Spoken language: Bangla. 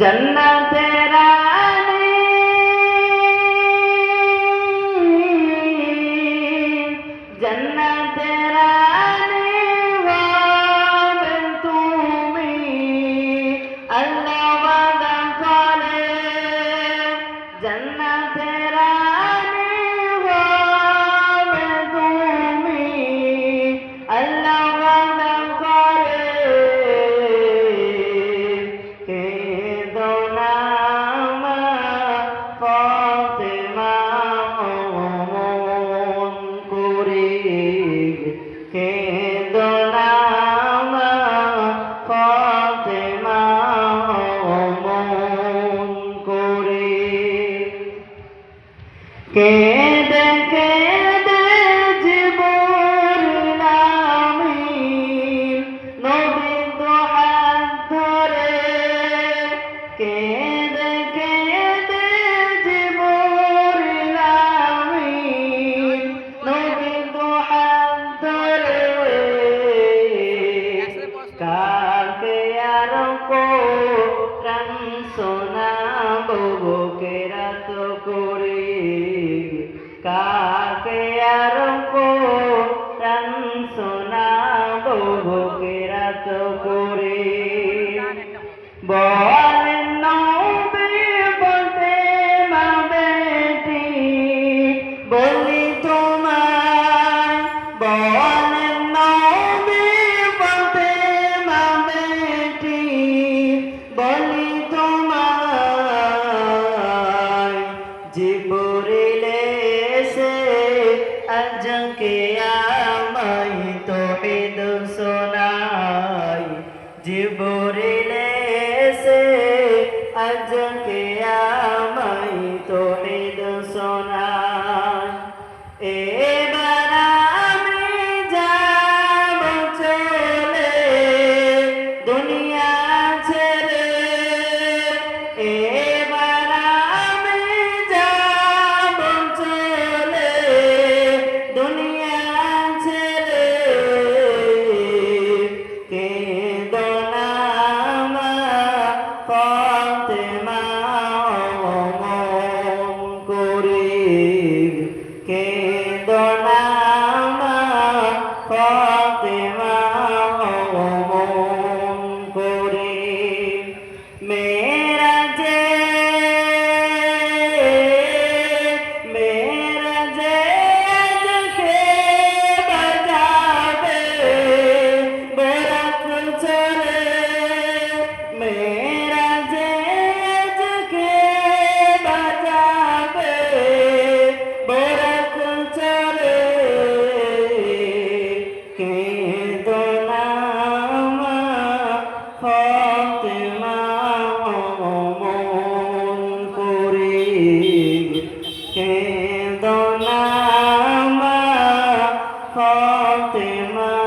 जन्ना तेरा जन्ना तेरा Hey. কাকে আর কোরআন শোনাবো বুকেরা তো করে বলেন নবী বলতে মা বেটি বলি তোমার বলেন নবী বলতে মা বেটি বলি তোমার জীবন আজকে আমায় তোহিদ শোনাই জিবরিলে সে আজকে আমায় তোহিদ শোনাই। মে ਤੇ ਮਾ